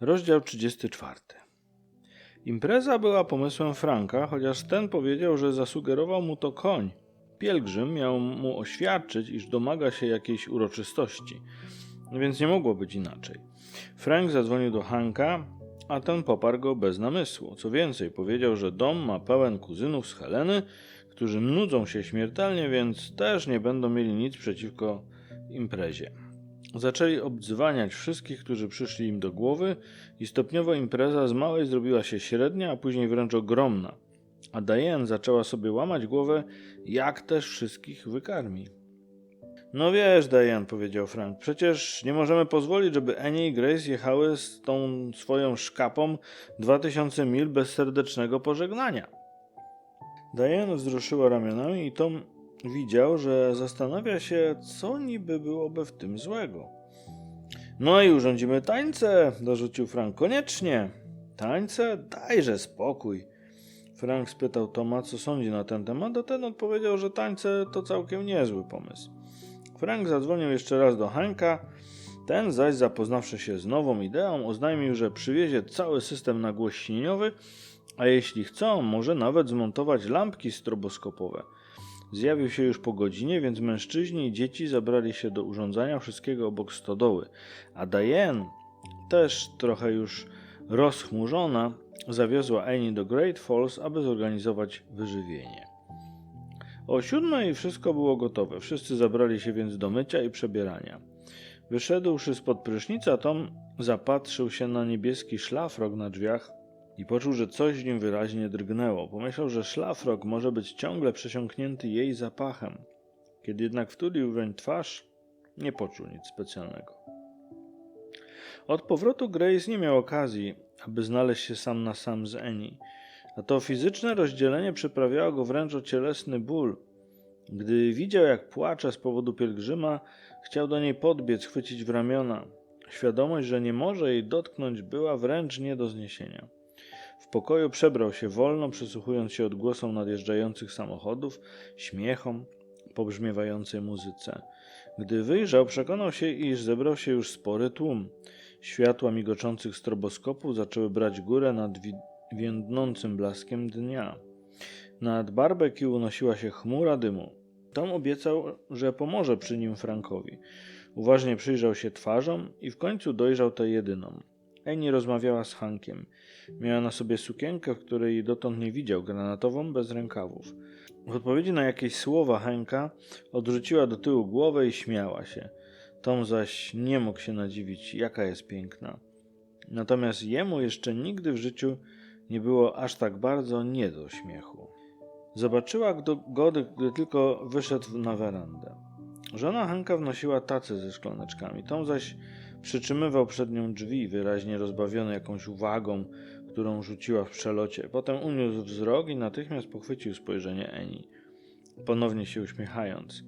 Rozdział 34. Impreza była pomysłem Franka, chociaż ten powiedział, że zasugerował mu to koń. Pielgrzym miał mu oświadczyć, iż domaga się jakiejś uroczystości, więc nie mogło być inaczej. Frank zadzwonił do Hanka, a ten poparł go bez namysłu. Co więcej, powiedział, że dom ma pełen kuzynów z Heleny, którzy nudzą się śmiertelnie, więc też nie będą mieli nic przeciwko imprezie. Zaczęli obdzwaniać wszystkich, którzy przyszli im do głowy i stopniowo impreza z małej zrobiła się średnia, a później wręcz ogromna. A Diane zaczęła sobie łamać głowę, jak też wszystkich wykarmi. No wiesz, Diane, powiedział Frank, przecież nie możemy pozwolić, żeby Annie i Grace jechały z tą swoją szkapą 2000 mil bez serdecznego pożegnania. Diane wzruszyła ramionami i Tom widział, że zastanawia się, co niby byłoby w tym złego. No i urządzimy tańce, dorzucił Frank. Koniecznie. Tańce? Dajże spokój. Frank spytał Toma, co sądzi na ten temat, a ten odpowiedział, że tańce to całkiem niezły pomysł. Frank zadzwonił jeszcze raz do Hanka, ten zaś zapoznawszy się z nową ideą, oznajmił, że przywiezie cały system nagłośnieniowy, a jeśli chcą, może nawet zmontować lampki stroboskopowe. Zjawił się już po godzinie, więc mężczyźni i dzieci zabrali się do urządzania wszystkiego obok stodoły, a Diane, też trochę już rozchmurzona, zawiozła Annie do Great Falls, aby zorganizować wyżywienie. O siódmej wszystko było gotowe, wszyscy zabrali się więc do mycia i przebierania. Wyszedłszy spod prysznica, Tom zapatrzył się na niebieski szlafrok na drzwiach i poczuł, że coś w nim wyraźnie drgnęło. Pomyślał, że szlafrok może być ciągle przesiąknięty jej zapachem. Kiedy jednak wtulił weń twarz, nie poczuł nic specjalnego. Od powrotu Grace nie miał okazji, aby znaleźć się sam na sam z Annie, a to fizyczne rozdzielenie przyprawiało go wręcz o cielesny ból. Gdy widział, jak płacze z powodu pielgrzyma, chciał do niej podbiec, chwycić w ramiona. Świadomość, że nie może jej dotknąć, była wręcz nie do zniesienia. W pokoju przebrał się wolno, przysłuchując się odgłosom nadjeżdżających samochodów, śmiechom, pobrzmiewającej muzyce. Gdy wyjrzał, przekonał się, iż zebrał się już spory tłum. Światła migoczących stroboskopów zaczęły brać górę nad wi- więdnącym blaskiem dnia. Nad barbecue unosiła się chmura dymu. Tom obiecał, że pomoże przy nim Frankowi. Uważnie przyjrzał się twarzom i w końcu dojrzał tę jedyną. Annie rozmawiała z Hankiem. Miała na sobie sukienkę, której dotąd nie widział, granatową, bez rękawów. W odpowiedzi na jakieś słowa Henka odrzuciła do tyłu głowę i śmiała się. Tom zaś nie mógł się nadziwić, jaka jest piękna. Natomiast jemu jeszcze nigdy w życiu nie było aż tak bardzo nie do śmiechu. Zobaczyła go, gdy tylko wyszedł na werandę. Żona Hanka wnosiła tace ze szklaneczkami. Tom zaś przytrzymywał przed nią drzwi, wyraźnie rozbawiony jakąś uwagą, którą rzuciła w przelocie. Potem uniósł wzrok i natychmiast pochwycił spojrzenie Eni, ponownie się uśmiechając.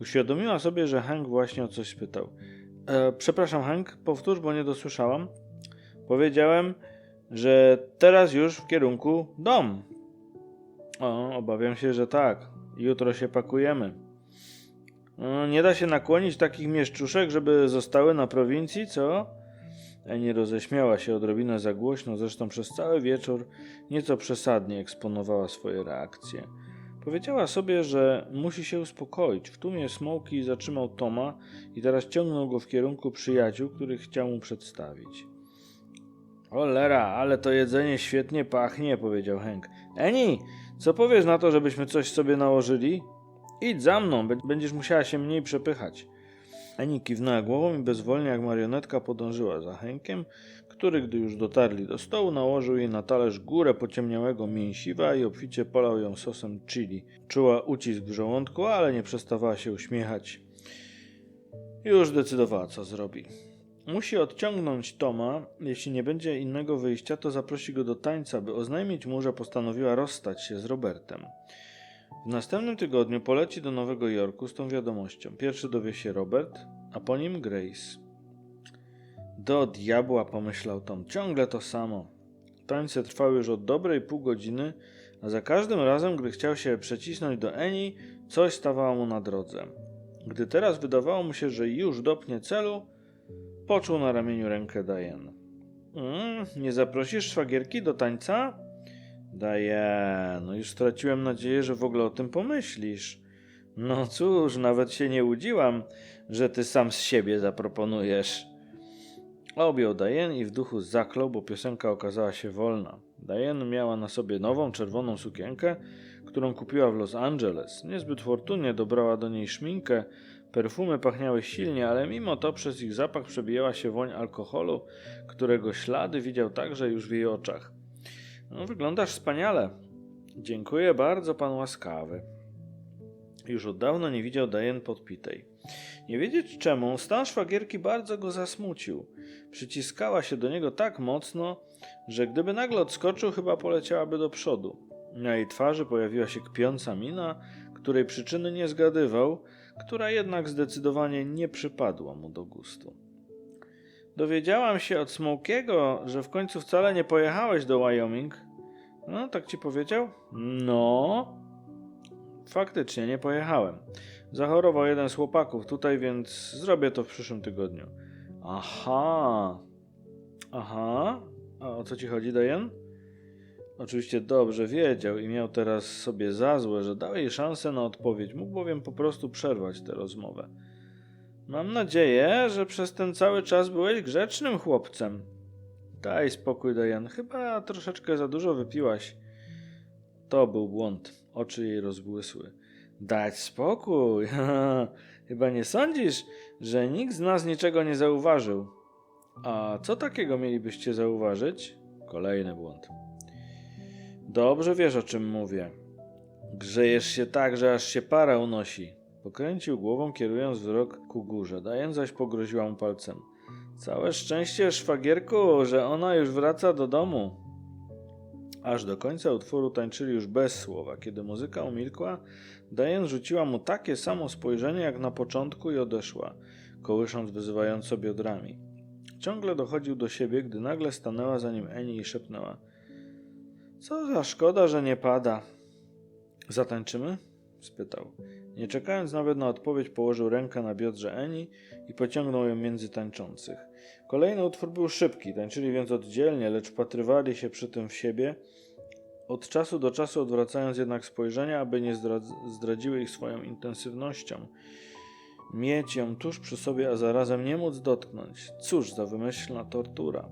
Uświadomiła sobie, że Hank właśnie o coś spytał. E, przepraszam, Hank, powtórz, bo nie dosłyszałam. Powiedziałem, że teraz już w kierunku dom. O, obawiam się, że tak. Jutro się pakujemy. No, nie da się nakłonić takich mieszczuszek, żeby zostały na prowincji, co? Eni roześmiała się odrobinę za głośno, zresztą przez cały wieczór nieco przesadnie eksponowała swoje reakcje. Powiedziała sobie, że musi się uspokoić. W tłumie smoki zatrzymał Toma i teraz ciągnął go w kierunku przyjaciół, których chciał mu przedstawić. Cholera, ale to jedzenie świetnie pachnie, powiedział Henk. Eni, co powiesz na to, żebyśmy coś sobie nałożyli? Idź za mną, będziesz musiała się mniej przepychać. Eni kiwnęła głową i bezwolnie jak marionetka podążyła za Henkiem, który, gdy już dotarli do stołu, nałożył jej na talerz górę pociemniałego mięsiwa i obficie polał ją sosem chili. Czuła ucisk w żołądku, ale nie przestawała się uśmiechać. Już decydowała, co zrobi. Musi odciągnąć Toma, jeśli nie będzie innego wyjścia, to zaprosi go do tańca, by oznajmić mu, że postanowiła rozstać się z Robertem. W następnym tygodniu poleci do Nowego Jorku z tą wiadomością. Pierwszy dowie się Robert, a po nim Grace. Do diabła, pomyślał Tom, ciągle to samo. Tańce trwały już od dobrej pół godziny, a za każdym razem, gdy chciał się przecisnąć do Eni, coś stawało mu na drodze. Gdy teraz wydawało mu się, że już dopnie celu, poczuł na ramieniu rękę Diane. Mm, nie zaprosisz szwagierki do tańca? Daję, no już straciłem nadzieję, że w ogóle o tym pomyślisz. No cóż, nawet się nie łudziłam, że ty sam z siebie zaproponujesz. Objął Diane i w duchu zaklął, bo piosenka okazała się wolna. Diane miała na sobie nową, czerwoną sukienkę, którą kupiła w Los Angeles. Niezbyt fortunnie dobrała do niej szminkę, perfumy pachniały silnie, ale mimo to przez ich zapach przebijała się woń alkoholu, którego ślady widział także już w jej oczach. No, wyglądasz wspaniale. Dziękuję bardzo, pan łaskawy. Już od dawna nie widział Diane podpitej. Nie wiedzieć czemu, stan szwagierki bardzo go zasmucił. Przyciskała się do niego tak mocno, że gdyby nagle odskoczył, chyba poleciałaby do przodu. Na jej twarzy pojawiła się kpiąca mina, której przyczyny nie zgadywał, która jednak zdecydowanie nie przypadła mu do gustu. Dowiedziałam się od Smokiego, że w końcu wcale nie pojechałeś do Wyoming. No, tak ci powiedział? No. Faktycznie nie pojechałem. Zachorował jeden z chłopaków tutaj, więc zrobię to w przyszłym tygodniu. Aha. Aha. A o co ci chodzi, Diane? Oczywiście dobrze wiedział i miał teraz sobie za złe, że dał jej szansę na odpowiedź. Mógł bowiem po prostu przerwać tę rozmowę. Mam nadzieję, że przez ten cały czas byłeś grzecznym chłopcem. Daj spokój, Diane. Chyba troszeczkę za dużo wypiłaś. To był błąd. Oczy jej rozbłysły. Dać spokój. Chyba nie sądzisz, że nikt z nas niczego nie zauważył. A co takiego mielibyście zauważyć? Kolejny błąd. Dobrze wiesz, o czym mówię. Grzejesz się tak, że aż się para unosi. Pokręcił głową, kierując wzrok ku górze. Dajen zaś pogroziła mu palcem. Całe szczęście, szwagierku, że ona już wraca do domu. Aż do końca utworu tańczyli już bez słowa. Kiedy muzyka umilkła, Diane rzuciła mu takie samo spojrzenie jak na początku i odeszła, kołysząc wyzywająco biodrami. Ciągle dochodził do siebie, gdy nagle stanęła za nim Eni i szepnęła: Co za szkoda, że nie pada. Zatańczymy? spytał. Nie czekając nawet na odpowiedź, położył rękę na biodrze Eni i pociągnął ją między tańczących. Kolejny utwór był szybki, tańczyli więc oddzielnie, lecz wpatrywali się przy tym w siebie, od czasu do czasu odwracając jednak spojrzenia, aby nie zdradz- zdradziły ich swoją intensywnością. Mieć ją tuż przy sobie, a zarazem nie móc dotknąć. Cóż za wymyślna tortura.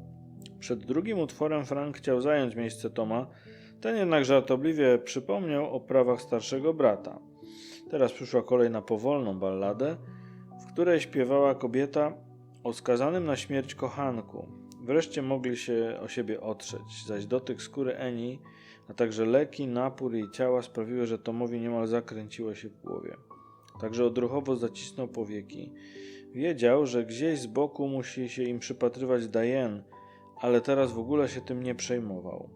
Przed drugim utworem Frank chciał zająć miejsce Toma, ten jednak żartobliwie przypomniał o prawach starszego brata. Teraz przyszła kolej na powolną balladę, w której śpiewała kobieta o skazanym na śmierć kochanku. Wreszcie mogli się o siebie otrzeć, zaś dotyk skóry Eni, a także leki, napór jej ciała sprawiły, że Tomowi niemal zakręciło się w głowie. Także odruchowo zacisnął powieki. Wiedział, że gdzieś z boku musi się im przypatrywać Diane, ale teraz w ogóle się tym nie przejmował.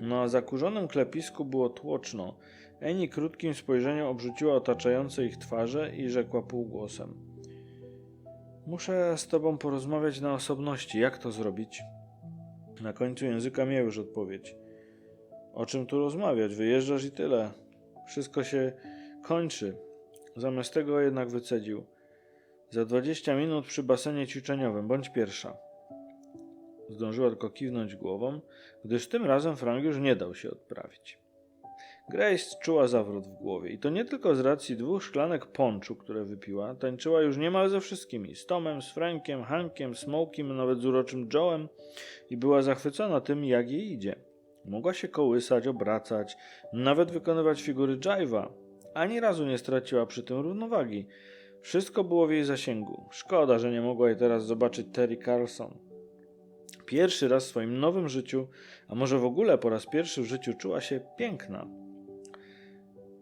Na zakurzonym klepisku było tłoczno. Eni krótkim spojrzeniem obrzuciła otaczające ich twarze i rzekła półgłosem. Muszę z tobą porozmawiać na osobności. Jak to zrobić? Na końcu języka miał już odpowiedź. O czym tu rozmawiać? Wyjeżdżasz i tyle. Wszystko się kończy. Zamiast tego jednak wycedził. Za 20 minut przy basenie ćwiczeniowym. Bądź pierwsza. Zdążyła tylko kiwnąć głową, gdyż tym razem Frank już nie dał się odprawić. Grace czuła zawrót w głowie i to nie tylko z racji dwóch szklanek ponczu, które wypiła, tańczyła już niemal ze wszystkimi, z Tomem, z Frankiem, Hankiem, Smokiem, nawet z uroczym Joe'em i była zachwycona tym, jak jej idzie. Mogła się kołysać, obracać, nawet wykonywać figury jive'a. Ani razu nie straciła przy tym równowagi. Wszystko było w jej zasięgu. Szkoda, że nie mogła jej teraz zobaczyć Terry Carlson. Pierwszy raz w swoim nowym życiu, a może w ogóle po raz pierwszy w życiu czuła się piękna.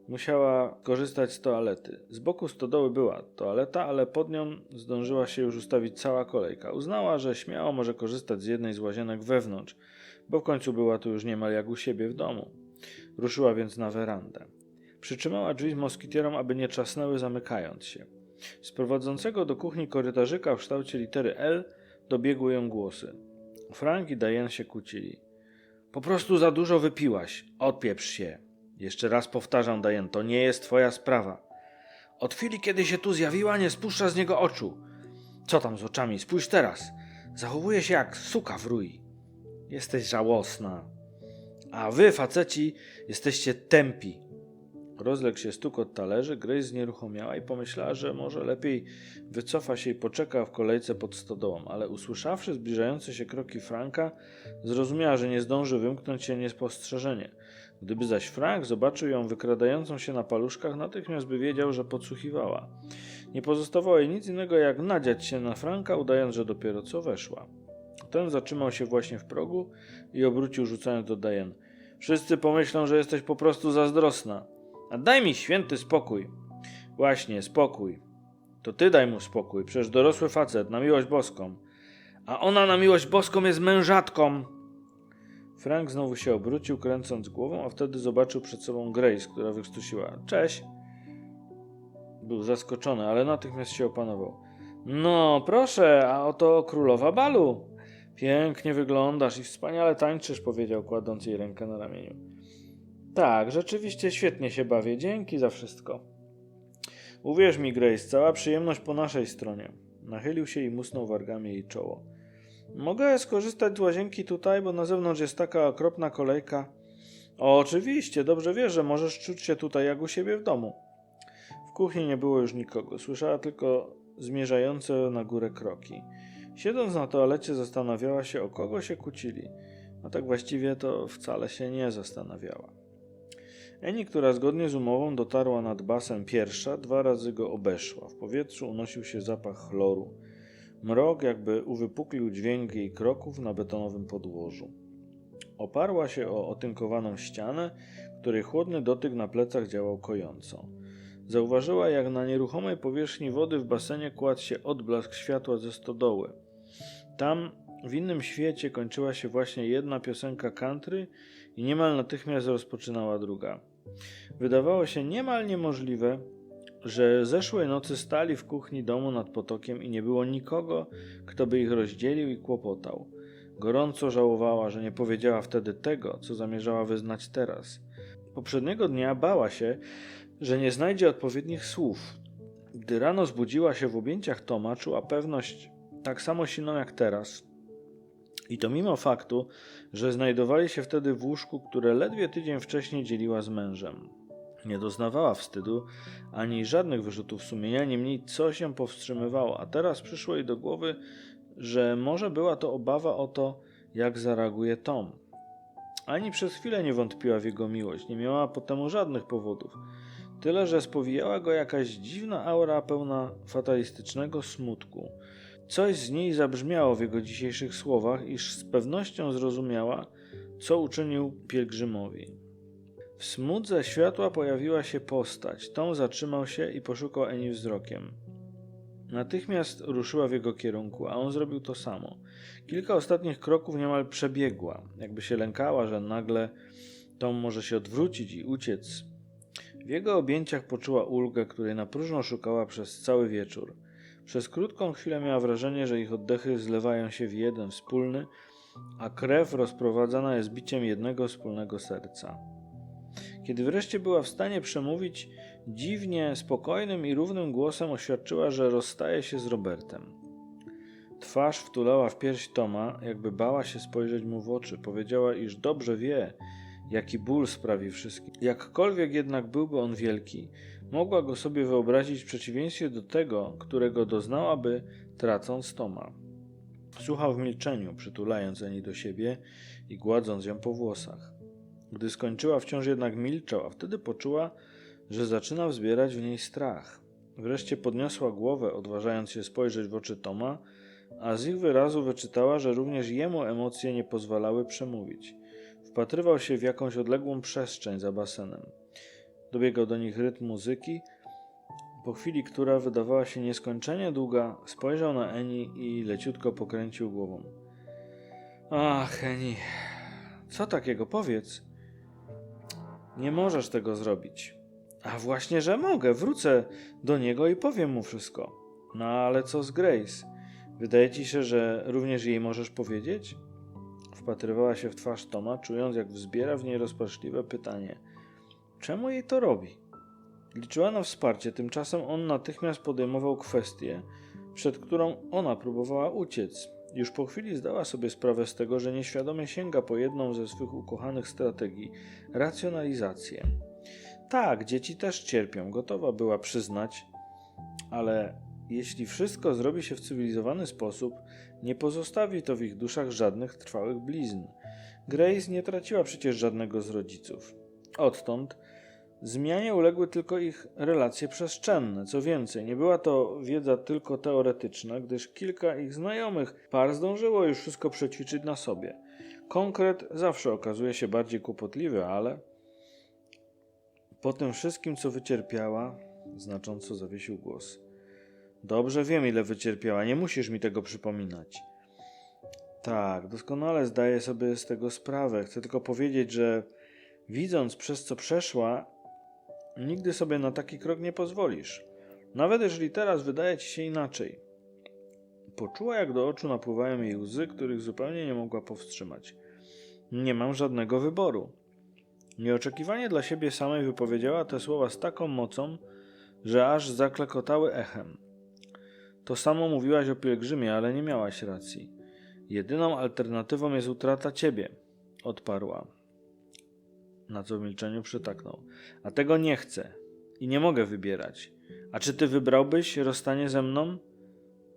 Musiała korzystać z toalety. Z boku stodoły była toaleta, ale pod nią zdążyła się już ustawić cała kolejka. Uznała, że śmiało może korzystać z jednej z łazienek wewnątrz, bo w końcu była tu już niemal jak u siebie w domu. Ruszyła więc na werandę. Przytrzymała drzwi moskitierą, aby nie trzasnęły zamykając się. Z prowadzącego do kuchni korytarzyka w kształcie litery L dobiegły ją głosy. Frank i Diane się kłócili. Po prostu za dużo wypiłaś. Odpieprz się. Jeszcze raz powtarzam, Diane, to nie jest twoja sprawa. Od chwili, kiedy się tu zjawiła, nie spuszcza z niego oczu. Co tam z oczami? Spójrz teraz. Zachowuje się jak suka w rui. Jesteś żałosna. A wy, faceci, jesteście tępi. Rozległ się stuk od talerzy, Grace znieruchomiała i pomyślała, że może lepiej wycofa się i poczeka w kolejce pod stodołą, ale usłyszawszy zbliżające się kroki Franka, zrozumiała, że nie zdąży wymknąć się niespostrzeżenie. Gdyby zaś Frank zobaczył ją wykradającą się na paluszkach, natychmiast by wiedział, że podsłuchiwała. Nie pozostawało jej nic innego, jak nadziać się na Franka, udając, że dopiero co weszła. Ten zatrzymał się właśnie w progu i obrócił, rzucając do Diane. Wszyscy pomyślą, że jesteś po prostu zazdrosna. A daj mi święty spokój. Właśnie, spokój. To ty daj mu spokój, przecież dorosły facet, na miłość boską. A ona na miłość boską jest mężatką. Frank znowu się obrócił, kręcąc głową, a wtedy zobaczył przed sobą Grace, która wykrztusiła. Cześć. Był zaskoczony, ale natychmiast się opanował. No, proszę, a oto królowa balu. Pięknie wyglądasz i wspaniale tańczysz, powiedział, kładąc jej rękę na ramieniu. Tak, rzeczywiście świetnie się bawię. Dzięki za wszystko. Uwierz mi, Grace, cała przyjemność po naszej stronie. Nachylił się i musnął wargami jej czoło. Mogę skorzystać z łazienki tutaj, bo na zewnątrz jest taka okropna kolejka. O, oczywiście, dobrze wiesz, że możesz czuć się tutaj jak u siebie w domu. W kuchni nie było już nikogo. Słyszała tylko zmierzające na górę kroki. Siedząc na toalecie, zastanawiała się, o kogo się kłócili. A tak właściwie to wcale się nie zastanawiała. Eni, która zgodnie z umową dotarła nad basen pierwsza, dwa razy go obeszła. W powietrzu unosił się zapach chloru. Mrok jakby uwypuklił dźwięk jej kroków na betonowym podłożu. Oparła się o otynkowaną ścianę, której chłodny dotyk na plecach działał kojąco. Zauważyła, jak na nieruchomej powierzchni wody w basenie kładł się odblask światła ze stodoły. Tam, w innym świecie, kończyła się właśnie jedna piosenka country i niemal natychmiast rozpoczynała druga. Wydawało się niemal niemożliwe, że zeszłej nocy stali w kuchni domu nad potokiem i nie było nikogo, kto by ich rozdzielił i kłopotał. Gorąco żałowała, że nie powiedziała wtedy tego, co zamierzała wyznać teraz. Poprzedniego dnia bała się, że nie znajdzie odpowiednich słów. Gdy rano zbudziła się w objęciach Toma, czuła pewność tak samo silną jak teraz. I to mimo faktu, że znajdowali się wtedy w łóżku, które ledwie tydzień wcześniej dzieliła z mężem. Nie doznawała wstydu ani żadnych wyrzutów sumienia, niemniej coś ją powstrzymywało, a teraz przyszło jej do głowy, że może była to obawa o to, jak zareaguje Tom. Ani przez chwilę nie wątpiła w jego miłość, nie miała po temu żadnych powodów. Tyle, że spowijała go jakaś dziwna aura pełna fatalistycznego smutku. Coś z niej zabrzmiało w jego dzisiejszych słowach, iż z pewnością zrozumiała, co uczynił pielgrzymowi. W smudze światła pojawiła się postać. Tom zatrzymał się i poszukał Eni wzrokiem. Natychmiast ruszyła w jego kierunku, a on zrobił to samo. Kilka ostatnich kroków niemal przebiegła, jakby się lękała, że nagle Tom może się odwrócić i uciec. W jego objęciach poczuła ulgę, której na próżno szukała przez cały wieczór. Przez krótką chwilę miała wrażenie, że ich oddechy zlewają się w jeden wspólny, a krew rozprowadzana jest biciem jednego wspólnego serca. Kiedy wreszcie była w stanie przemówić, dziwnie spokojnym i równym głosem oświadczyła, że rozstaje się z Robertem. Twarz wtulała w pierś Toma, jakby bała się spojrzeć mu w oczy. Powiedziała, iż dobrze wie, jaki ból sprawi wszystkim. Jakkolwiek jednak byłby on wielki, mogła go sobie wyobrazić w przeciwieństwie do tego, którego doznałaby, tracąc Toma. Słuchał w milczeniu, przytulając Eni do siebie i gładząc ją po włosach. Gdy skończyła, wciąż jednak milczał, a wtedy poczuła, że zaczyna wzbierać w niej strach. Wreszcie podniosła głowę, odważając się spojrzeć w oczy Toma, a z ich wyrazu wyczytała, że również jemu emocje nie pozwalały przemówić. Wpatrywał się w jakąś odległą przestrzeń za basenem. Dobiegał do nich rytm muzyki. Po chwili, która wydawała się nieskończenie długa, spojrzał na Eni i leciutko pokręcił głową. Ach, Eni, co takiego? Powiedz. Nie możesz tego zrobić. A właśnie, że mogę. Wrócę do niego i powiem mu wszystko. No ale co z Grace? Wydaje ci się, że również jej możesz powiedzieć? Wpatrywała się w twarz Toma, czując, jak wzbiera w niej rozpaczliwe pytanie. Czemu jej to robi? Liczyła na wsparcie, tymczasem on natychmiast podejmował kwestię, przed którą ona próbowała uciec. Już po chwili zdała sobie sprawę z tego, że nieświadomie sięga po jedną ze swych ukochanych strategii racjonalizację. Tak, dzieci też cierpią, gotowa była przyznać, ale jeśli wszystko zrobi się w cywilizowany sposób, nie pozostawi to w ich duszach żadnych trwałych blizn. Grace nie traciła przecież żadnego z rodziców. Odtąd zmianie uległy tylko ich relacje przestrzenne. Co więcej, nie była to wiedza tylko teoretyczna, gdyż kilka ich znajomych par zdążyło już wszystko przećwiczyć na sobie. Konkret zawsze okazuje się bardziej kłopotliwy, ale po tym wszystkim, co wycierpiała, znacząco zawiesił głos. Dobrze wiem, ile wycierpiała, nie musisz mi tego przypominać. Tak, doskonale zdaję sobie z tego sprawę. Chcę tylko powiedzieć, że widząc przez co przeszła, nigdy sobie na taki krok nie pozwolisz. Nawet jeżeli teraz wydaje ci się inaczej. Poczuła, jak do oczu napływają jej łzy, których zupełnie nie mogła powstrzymać. Nie mam żadnego wyboru. Nieoczekiwanie dla siebie samej wypowiedziała te słowa z taką mocą, że aż zaklekotały echem. To samo mówiłaś o pielgrzymie, ale nie miałaś racji. Jedyną alternatywą jest utrata ciebie, odparła. Na co w milczeniu przytaknął. A tego nie chcę i nie mogę wybierać. A czy ty wybrałbyś rozstanie ze mną?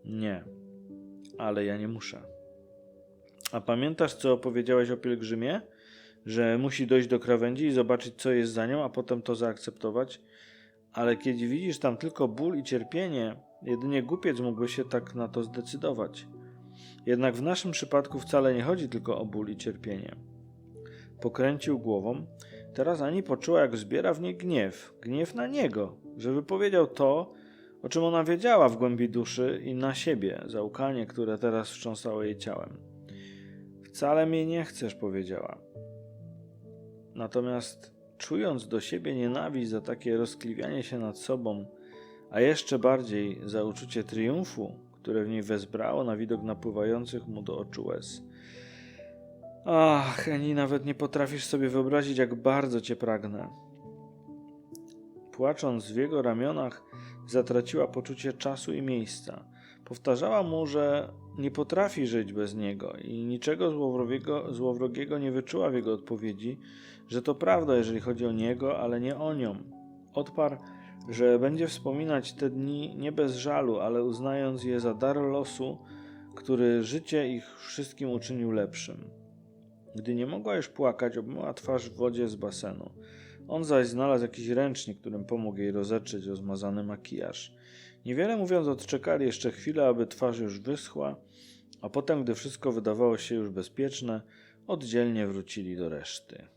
Nie, ale ja nie muszę. A pamiętasz, co opowiedziałeś o pielgrzymie? Że musi dojść do krawędzi i zobaczyć, co jest za nią, a potem to zaakceptować? Ale kiedy widzisz tam tylko ból i cierpienie, jedynie głupiec mógłby się tak na to zdecydować. Jednak w naszym przypadku wcale nie chodzi tylko o ból i cierpienie. Pokręcił głową. Teraz Ani poczuła, jak zbiera w niej gniew. Gniew na niego, że wypowiedział to, o czym ona wiedziała w głębi duszy i na siebie, zaukanie, które teraz wstrząsało jej ciałem. Wcale mnie nie chcesz, powiedziała. Natomiast czując do siebie nienawiść za takie rozkliwianie się nad sobą, a jeszcze bardziej za uczucie triumfu, które w niej wezbrało na widok napływających mu do oczu łez. Ach, Eni, nawet nie potrafisz sobie wyobrazić, jak bardzo cię pragnę. Płacząc w jego ramionach, zatraciła poczucie czasu i miejsca. Powtarzała mu, że nie potrafi żyć bez niego i niczego złowrogiego, złowrogiego nie wyczuła w jego odpowiedzi, że to prawda, jeżeli chodzi o niego, ale nie o nią. Odparł, że będzie wspominać te dni nie bez żalu, ale uznając je za dar losu, który życie ich wszystkim uczynił lepszym. Gdy nie mogła już płakać, obmyła twarz w wodzie z basenu. On zaś znalazł jakiś ręcznik, którym pomógł jej rozetrzeć rozmazany makijaż. Niewiele mówiąc, odczekali jeszcze chwilę, aby twarz już wyschła, a potem, gdy wszystko wydawało się już bezpieczne, oddzielnie wrócili do reszty.